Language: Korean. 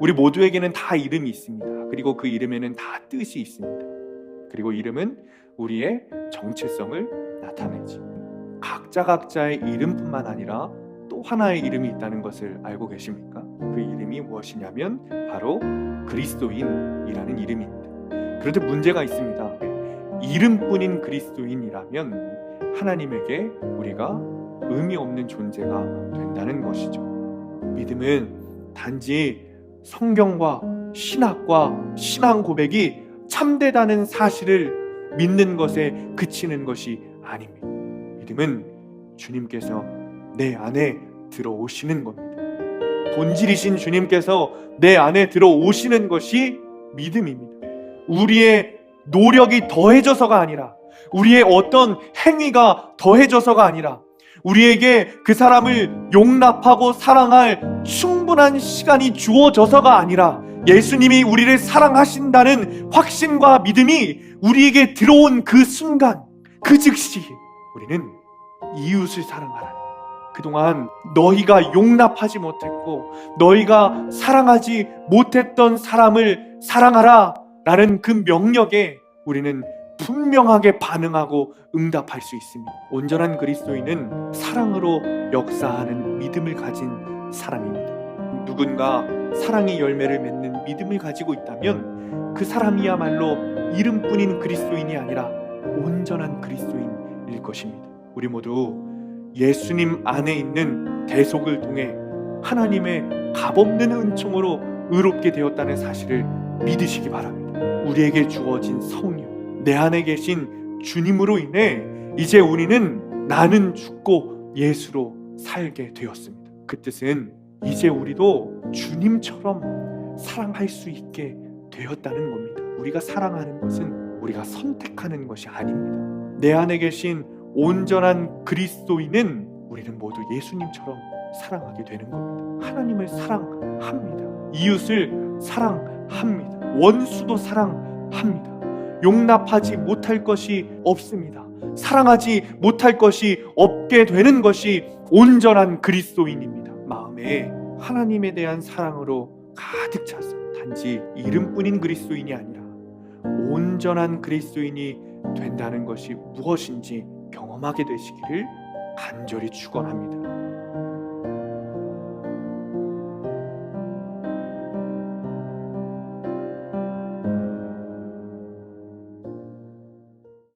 우리 모두에게는 다 이름이 있습니다. 그리고 그 이름에는 다 뜻이 있습니다. 그리고 이름은 우리의 정체성을 나타내지. 각자 각자의 이름뿐만 아니라 또 하나의 이름이 있다는 것을 알고 계십니까? 그 이름이 무엇이냐면 바로 그리스도인이라는 이름입니다. 그런데 문제가 있습니다. 이름뿐인 그리스도인이라면 하나님에게 우리가 의미 없는 존재가 된다는 것이죠. 믿음은 단지 성경과 신학과 신앙 고백이 참되다는 사실을 믿는 것에 그치는 것이 아닙니다. 믿음은 주님께서 내 안에 들어오시는 겁니다. 본질이신 주님께서 내 안에 들어오시는 것이 믿음입니다. 우리의 노력이 더해져서가 아니라 우리의 어떤 행위가 더해져서가 아니라 우리에게 그 사람을 용납하고 사랑할 충분한 시간이 주어져서가 아니라 예수님이 우리를 사랑하신다는 확신과 믿음이 우리에게 들어온 그 순간, 그 즉시 우리는 이웃을 사랑하라. 그동안 너희가 용납하지 못했고 너희가 사랑하지 못했던 사람을 사랑하라 라는 그 명령에 우리는 분명하게 반응하고 응답할 수 있습니다. 온전한 그리스도인은 사랑으로 역사하는 믿음을 가진 사람입니다. 누군가 사랑의 열매를 맺는 믿음을 가지고 있다면 그 사람이야말로 이름뿐인 그리스도인이 아니라 온전한 그리스도인일 것입니다. 우리 모두 예수님 안에 있는 대속을 통해 하나님의 값없는 은총으로 의롭게 되었다는 사실을 믿으시기 바랍니다. 우리에게 주어진 성령, 내 안에 계신 주님으로 인해 이제 우리는 나는 죽고 예수로 살게 되었습니다. 그 뜻은 이제 우리도 주님처럼 사랑할 수 있게 되었다는 겁니다. 우리가 사랑하는 것은 우리가 선택하는 것이 아닙니다. 내 안에 계신 온전한 그리스도인은 우리는 모두 예수님처럼 사랑하게 되는 겁니다. 하나님을 사랑합니다. 이웃을 사랑합니다. 원수도 사랑합니다. 용납하지 못할 것이 없습니다. 사랑하지 못할 것이 없게 되는 것이 온전한 그리스도인입니다. 마음에 하나님에 대한 사랑으로 가득 차서 단지 이름뿐인 그리스도인이 아니라 온전한 그리스도인이 된다는 것이 무엇인지 경험하게 되시기를 간절히 축원합니다.